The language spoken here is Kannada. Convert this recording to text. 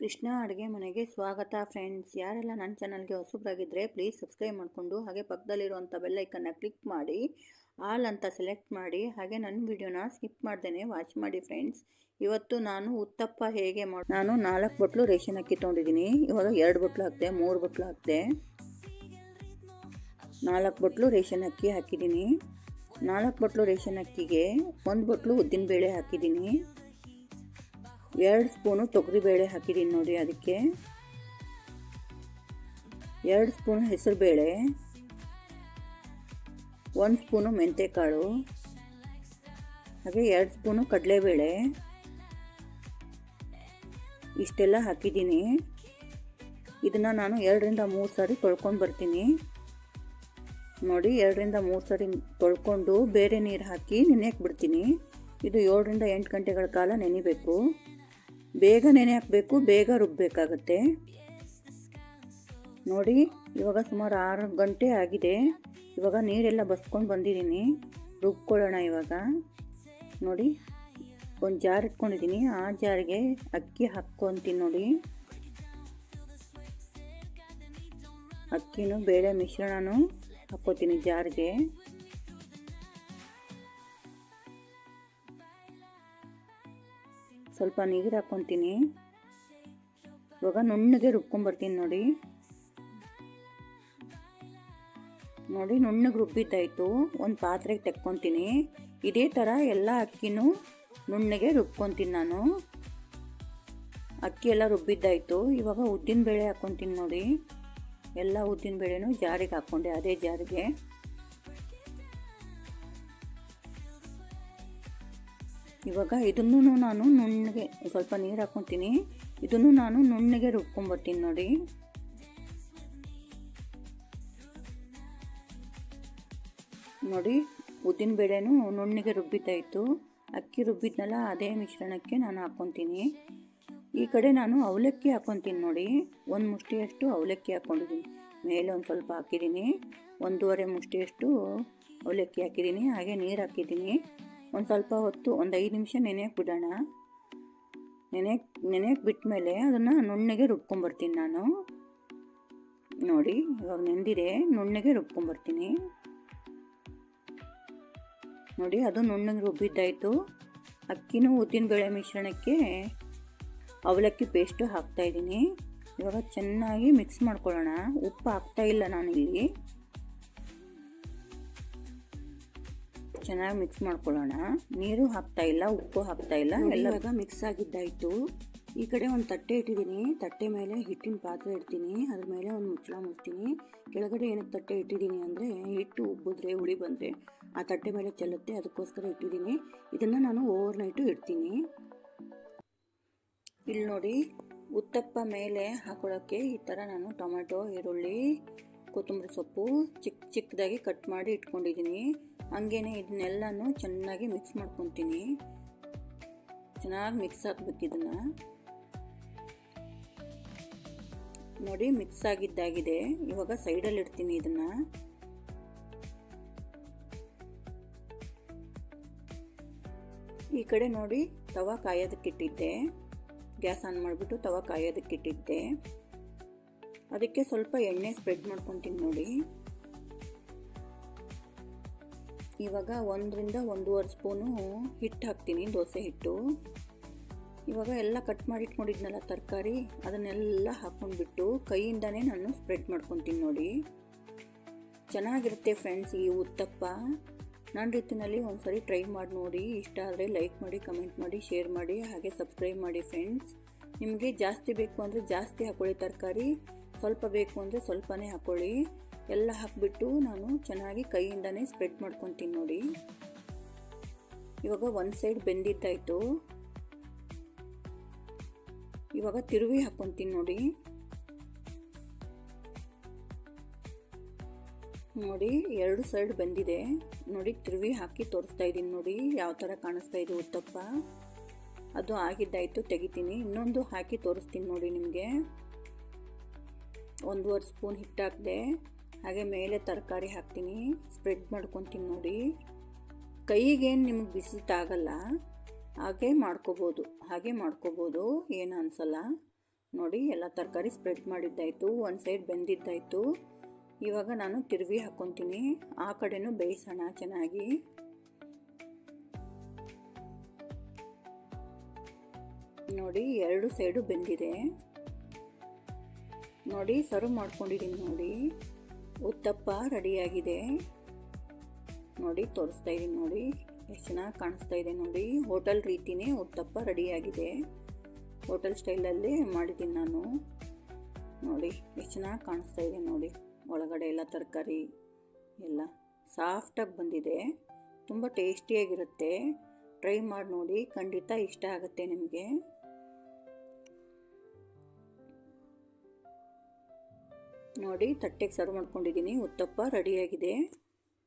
ಕೃಷ್ಣ ಅಡುಗೆ ಮನೆಗೆ ಸ್ವಾಗತ ಫ್ರೆಂಡ್ಸ್ ಯಾರೆಲ್ಲ ನನ್ನ ಚಾನಲ್ಗೆ ಹೊಸಬ್ರಾಗಿದ್ದರೆ ಪ್ಲೀಸ್ ಸಬ್ಸ್ಕ್ರೈಬ್ ಮಾಡಿಕೊಂಡು, ಹಾಗೆ ಪಕ್ಕದಲ್ಲಿರುವಂಥ ಬೆಲ್ಲೈಕನ್ನ ಕ್ಲಿಕ್ ಮಾಡಿ ಆಲ್ ಅಂತ ಸೆಲೆಕ್ಟ್ ಮಾಡಿ, ಹಾಗೆ ನನ್ನ ವಿಡಿಯೋನ ಸ್ಕಿಪ್ ಮಾಡ್ದೇನೆ ವಾಚ್ ಮಾಡಿ ಫ್ರೆಂಡ್ಸ್ ಇವತ್ತು ನಾನು ಉತ್ತಪ್ಪ ಹೇಗೆ ಮಾಡಿ, ನಾನು ನಾಲ್ಕು ಬಟ್ಲು ರೇಷನ್ ಅಕ್ಕಿ ತೊಗೊಂಡಿದ್ದೀನಿ. ಇವಾಗ ಎರಡು ಬಟ್ಲು ಹಾಕಿದೆ, ಮೂರು ಬಟ್ಲು ಹಾಕಿದೆ. ನಾಲ್ಕು ಬಟ್ಲು ರೇಷನ್ ಅಕ್ಕಿ ಹಾಕಿದ್ದೀನಿ. ನಾಲ್ಕು ಬಟ್ಲು ರೇಷನ್ ಅಕ್ಕಿಗೆ ಒಂದು ಬಟ್ಲು ಉದ್ದಿನಬೇಳೆ ಹಾಕಿದ್ದೀನಿ. ಎರಡು ಸ್ಪೂನು ತೊಗರಿಬೇಳೆ ಹಾಕಿದ್ದೀನಿ ನೋಡಿ ಅದಕ್ಕೆ. ಎರಡು ಸ್ಪೂನು ಹೆಸರುಬೇಳೆ. ಒಂದು ಸ್ಪೂನು ಮೆಂತೆಕಾಳು. ಹಾಗೆ ಎರಡು ಸ್ಪೂನು ಕಡಲೆಬೇಳೆ. ಇಷ್ಟೆಲ್ಲ ಹಾಕಿದ್ದೀನಿ ಇದನ್ನು ನಾನು ಎರಡರಿಂದ ಮೂರು ಸಾರಿ ತೊಳ್ಕೊಂಡು ಬರ್ತೀನಿ. ನೋಡಿ, ಎರಡರಿಂದ ಮೂರು ಸಾರಿ ತೊಳ್ಕೊಂಡು ಬೇರೆ ನೀರು ಹಾಕಿ ನೆನೆಯಕ್ಕೆ ಬಿಡ್ತೀನಿ. ಇದು ಏಳರಿಂದ ಎಂಟು ಗಂಟೆಗಳ ಕಾಲ ನೆನಿಬೇಕು. ಬೇಗ ನೆನೆ ಹಾಕಬೇಕು, ಬೇಗ ರುಬ್ಬಬೇಕಾಗತ್ತೆ ನೋಡಿ, ಇವಾಗ ಸುಮಾರು ಆರು ಗಂಟೆ ಆಗಿದೆ. ಇವಾಗ ನೀರೆಲ್ಲ ಬಸ್ಕೊಂಡು ಬಂದಿದ್ದೀನಿ. ರುಬ್ಕೊಳ್ಳೋಣ ಇವಾಗ. ನೋಡಿ, ಒಂದು ಜಾರ್ ಇಟ್ಕೊಂಡಿದ್ದೀನಿ. ಆ ಜಾರಿಗೆ ಅಕ್ಕಿ ಹಾಕ್ಕೊತೀನಿ ನೋಡಿ. ಅಕ್ಕಿನೂ ಬೇಳೆ ಮಿಶ್ರಣನೂ ಹಾಕ್ಕೋತೀನಿ ಜಾರ್ಗೆ. ಸ್ವಲ್ಪ ನೀರು ಹಾಕ್ಕೊತೀನಿ ಇವಾಗ ನುಣ್ಣಗೆ ರುಬ್ಕೊಂಬರ್ತೀನಿ ನೋಡಿ. ನೋಡಿ ನುಣ್ಣಗೆ ರುಬ್ಬಿದ್ದಾಯಿತು. ಒಂದು ಪಾತ್ರೆಗೆ ತೆಕ್ಕೊತೀನಿ. ಇದೇ ಥರ ಎಲ್ಲ ಅಕ್ಕಿನೂ ನುಣ್ಣಗೆ ರುಬ್ಕೊತೀನಿ ನಾನು. ಅಕ್ಕಿ ಎಲ್ಲ ರುಬ್ಬಿದ್ದಾಯಿತು. ಇವಾಗ ಉದ್ದಿನ ಬೇಳೆ ಹಾಕ್ಕೊತೀನಿ ನೋಡಿ. ಎಲ್ಲ ಉದ್ದಿನ ಬೇಳೆನೂ ಜಾರಿಗೆ ಹಾಕ್ಕೊಂಡೆ ಅದೇ ಜಾರಿಗೆ. ಇವಾಗ ಇದನ್ನು ನಾನು ನುಣ್ಣಗೆ ಸ್ವಲ್ಪ ನೀರು ಹಾಕ್ಕೊತೀನಿ ಇದನ್ನು ನಾನು ನುಣ್ಣಗೆ ರುಬ್ಕೊಂಬರ್ತೀನಿ ನೋಡಿ. ನೋಡಿ, ಉದ್ದಿನ ಬೇಳೆನೂ ನುಣ್ಣಗೆ ರುಬ್ಬಿದ್ದಾಯಿತು ಅಕ್ಕಿ ರುಬ್ಬಿದ್ನಲ್ಲ, ಅದೇ ಮಿಶ್ರಣಕ್ಕೆ ನಾನು ಹಾಕ್ಕೊತೀನಿ ಈ ಕಡೆ ನಾನು ಅವಲಕ್ಕಿ ಹಾಕ್ಕೊತೀನಿ ನೋಡಿ. ಒಂದು ಮುಷ್ಟಿಯಷ್ಟು ಅವಲಕ್ಕಿ ಹಾಕ್ಕೊಂಡಿದ್ದೀನಿ ಮೇಲೆ ಒಂದು ಸ್ವಲ್ಪ ಹಾಕಿದ್ದೀನಿ. ಒಂದೂವರೆ ಮುಷ್ಟಿಯಷ್ಟು ಅವಲಕ್ಕಿ ಹಾಕಿದ್ದೀನಿ. ಹಾಗೆ ನೀರು ಹಾಕಿದ್ದೀನಿ. ಒಂದು ಸ್ವಲ್ಪ ಹೊತ್ತು, ಒಂದು ಐದು ನಿಮಿಷ ನೆನೆಯಕ್ಕೆ ಬಿಡೋಣ. ನೆನೆಯಕ್ಕೆ ನೆನೆಯಕ್ಕೆ ಬಿಟ್ಟ ಮೇಲೆ ಅದನ್ನು ನುಣ್ಣಗೆ ರುಬ್ಕೊಂಬರ್ತೀನಿ ನಾನು. ನೋಡಿ, ಇವಾಗ ನೆಂದಿದೆ, ನುಣ್ಣಗೆ ರುಬ್ಕೊಂಬರ್ತೀನಿ. ನೋಡಿ, ಅದು ನುಣ್ಣಗೆ ರುಬ್ಬಿದ್ದಾಯಿತು. ಅಕ್ಕಿನೂ ಉದ್ದಿನಬೇಳೆ ಮಿಶ್ರಣಕ್ಕೆ ಅವಲಕ್ಕಿ ಪೇಸ್ಟು ಹಾಕ್ತಾಯಿದ್ದೀನಿ ಇವಾಗ ಚೆನ್ನಾಗಿ ಮಿಕ್ಸ್ ಮಾಡ್ಕೊಳ್ಳೋಣ. ಉಪ್ಪು ಹಾಕ್ತಾಯಿಲ್ಲ ನಾನಿಲ್ಲಿ. ಚೆನ್ನಾಗಿ ಮಿಕ್ಸ್ ಮಾಡ್ಕೊಳ್ಳೋಣ. ನೀರು ಹಾಕ್ತಾ ಇಲ್ಲ ಉಪ್ಪು ಹಾಕ್ತಾ ಇಲ್ಲ ಎಲ್ಲ ಇವಾಗ ಮಿಕ್ಸ್ ಆಗಿದ್ದಾಯಿತು. ಈ ಕಡೆ ಒಂದು ತಟ್ಟೆ ಇಟ್ಟಿದ್ದೀನಿ. ತಟ್ಟೆ ಮೇಲೆ ಹಿಟ್ಟಿನ ಪಾತ್ರೆ ಇಡ್ತೀನಿ. ಅದ್ರ ಮೇಲೆ ಒಂದು ಮುಚ್ಚಳ ಮುಚ್ತೀನಿ ಕೆಳಗಡೆ ಏನಕ್ಕೆ ತಟ್ಟೆ ಇಟ್ಟಿದ್ದೀನಿ ಅಂದರೆ ಹಿಟ್ಟು ಉಬ್ಬಿದ್ರೆ ಹುಳಿ ಬಂದರೆ ಆ ತಟ್ಟೆ ಮೇಲೆ ಚೆಲ್ಲುತ್ತೆ. ಅದಕ್ಕೋಸ್ಕರ ಇಟ್ಟಿದ್ದೀನಿ. ಇದನ್ನು ನಾನು ಓವರ್ ನೈಟು ಇಡ್ತೀನಿ. ಇಲ್ಲಿ ನೋಡಿ ಉತ್ತಪ್ಪ ಮೇಲೆ ಹಾಕೊಳ್ಳೋಕ್ಕೆ ಈ ಥರ ನಾನು ಟೊಮೆಟೊ ಈರುಳ್ಳಿ ಕೊತ್ತಂಬರಿ ಸೊಪ್ಪು ಚಿಕ್ಕ ಚಿಕ್ಕದಾಗಿ ಕಟ್ ಮಾಡಿ ಇಟ್ಕೊಂಡಿದ್ದೀನಿ. ಹಂಗೇನೆ ಇದನ್ನೆಲ್ಲನೂ ಚೆನ್ನಾಗಿ ಮಿಕ್ಸ್ ಮಾಡ್ಕೊತೀನಿ. ಚೆನ್ನಾಗಿ ಮಿಕ್ಸ್ ಹಾಕ್ಬೇಕು ಇದನ್ನು. ನೋಡಿ ಮಿಕ್ಸ್ ಆಗಿದ್ದಾಗಿದೆ. ಇವಾಗ ಸೈಡಲ್ಲಿ ಇಡ್ತೀನಿ ಇದನ್ನು. ಈ ಕಡೆ ನೋಡಿ, ತವ ಕಾಯೋದಕ್ಕಿಟ್ಟಿದ್ದೆ. ಗ್ಯಾಸ್ ಆನ್ ಮಾಡಿಬಿಟ್ಟು ತವ ಕಾಯೋದಕ್ಕಿಟ್ಟಿದ್ದೆ. ಅದಕ್ಕೆ ಸ್ವಲ್ಪ ಎಣ್ಣೆ ಸ್ಪ್ರೆಡ್ ಮಾಡ್ಕೊತೀನಿ ನೋಡಿ. ಇವಾಗ ಒಂದರಿಂದ ಒಂದೂವರೆ ಸ್ಪೂನು ಹಿಟ್ಟು ಹಾಕ್ತೀನಿ, ದೋಸೆ ಹಿಟ್ಟು. ಇವಾಗ ಎಲ್ಲ ಕಟ್ ಮಾಡಿಟ್ಕೊಂಡಿದ್ನಲ್ಲ ತರಕಾರಿ, ಅದನ್ನೆಲ್ಲ ಹಾಕ್ಕೊಂಡ್ಬಿಟ್ಟು ಕೈಯಿಂದನೇ ನಾನು ಸ್ಪ್ರೆಡ್ ಮಾಡ್ಕೊತೀನಿ ನೋಡಿ. ಚೆನ್ನಾಗಿರುತ್ತೆ ಫ್ರೆಂಡ್ಸ್ ಈ ಉತ್ತಪ್ಪ. ನನ್ನ ರೀತಿಯಲ್ಲಿ ಒಂದು ಸರಿ ಟ್ರೈ ಮಾಡಿ ನೋಡಿ. ಇಷ್ಟ ಆದರೆ ಲೈಕ್ ಮಾಡಿ ಕಮೆಂಟ್ ಮಾಡಿ ಶೇರ್ ಮಾಡಿ, ಹಾಗೆ ಸಬ್ಸ್ಕ್ರೈಬ್ ಮಾಡಿ ಫ್ರೆಂಡ್ಸ್ ನಿಮಗೆ ಜಾಸ್ತಿ ಬೇಕು ಅಂದರೆ ಜಾಸ್ತಿ ಹಾಕೊಳ್ಳಿ ತರಕಾರಿ. ಸ್ವಲ್ಪ ಬೇಕು ಅಂದರೆ ಸ್ವಲ್ಪನೇ ಹಾಕ್ಕೊಳ್ಳಿ ಎಲ್ಲ ಹಾಕಿಬಿಟ್ಟು ನಾನು ಚೆನ್ನಾಗಿ ಕೈಯಿಂದನೇ ಸ್ಪ್ರೆಡ್ ಮಾಡ್ಕೊತೀನಿ ನೋಡಿ. ಇವಾಗ ಒಂದು ಸೈಡ್ ಬೆಂದಿದ್ದಾಯಿತು. ಇವಾಗ ತಿರುವಿ ಹಾಕ್ಕೊತೀನಿ ನೋಡಿ. ನೋಡಿ, ಎರಡು ಸೈಡ್ ಬಂದಿದೆ. ನೋಡಿ, ತಿರುವಿ ಹಾಕಿ ತೋರಿಸ್ತಾ ಇದ್ದೀನಿ ನೋಡಿ, ಯಾವ ಥರ ಕಾಣಿಸ್ತಾ ಇದೆ ಉತ್ತಪ್ಪ. ಅದು ಆಗಿದ್ದಾಯಿತು, ತೆಗಿತೀನಿ. ಇನ್ನೊಂದು ಹಾಕಿ ತೋರಿಸ್ತೀನಿ ನೋಡಿ ನಿಮಗೆ. ಒಂದೂವರೆ ಸ್ಪೂನ್ ಹಿಟ್ಟು ಹಾಕಿದೆ ಹಾಗೆ ಮೇಲೆ ತರಕಾರಿ ಹಾಕ್ತೀನಿ. ಸ್ಪ್ರೆಡ್ ಮಾಡ್ಕೊತೀನಿ ನೋಡಿ. ಕೈಗೇನು ನಿಮಗೆ ಬಿಸಿತಾಗಲ್ಲ, ಹಾಗೆ ಮಾಡ್ಕೋಬೋದು. ಹಾಗೆ ಮಾಡ್ಕೋಬೋದು, ಏನು ಅನಿಸಲ್ಲ. ನೋಡಿ, ಎಲ್ಲ ತರಕಾರಿ ಸ್ಪ್ರೆಡ್ ಮಾಡಿದ್ದಾಯಿತು, ಒಂದು ಸೈಡ್ ಬೆಂದಿದ್ದಾಯಿತು. ಇವಾಗ ನಾನು ತಿರುವಿ ಹಾಕ್ಕೊತೀನಿ ಆ ಕಡೆನೂ ಬೇಯಿಸೋಣ ಚೆನ್ನಾಗಿ. ನೋಡಿ, ಎರಡು ಸೈಡು ಬೆಂದಿದೆ. ನೋಡಿ ಸರ್ವ್ ಮಾಡ್ಕೊಂಡಿದ್ದೀನಿ ನೋಡಿ. ಉತ್ತಪ್ಪ ರೆಡಿಯಾಗಿದೆ. ನೋಡಿ, ತೋರಿಸ್ತಾ ಇದ್ದೀನಿ ನೋಡಿ. ಎಷ್ಟು ಚೆನ್ನಾಗಿ ಕಾಣಿಸ್ತಾ ಇದೆ ನೋಡಿ. ಹೋಟೆಲ್ ರೀತಿನೇ ಉತ್ತಪ್ಪ ರೆಡಿಯಾಗಿದೆ. ಹೋಟೆಲ್ ಸ್ಟೈಲಲ್ಲಿ ಮಾಡಿದ್ದೀನಿ ನಾನು. ನೋಡಿ, ಎಷ್ಟು ಚೆನ್ನಾಗಿ ಕಾಣಿಸ್ತಾ ಇದೆ ನೋಡಿ. ಒಳಗಡೆ ಎಲ್ಲ ತರಕಾರಿ ಎಲ್ಲ ಸಾಫ್ಟಾಗಿ ಬಂದಿದೆ. ತುಂಬ ಟೇಸ್ಟಿಯಾಗಿರುತ್ತೆ. ಟ್ರೈ ಮಾಡಿ ನೋಡಿ, ಖಂಡಿತ ಇಷ್ಟ ಆಗುತ್ತೆ ನಿಮಗೆ. ನೋಡಿ ತಟ್ಟೆಗೆ ಸರ್ವ್ ಮಾಡ್ಕೊಂಡಿದ್ದೀನಿ ಉತ್ತಪ್ಪ ರೆಡಿಯಾಗಿದೆ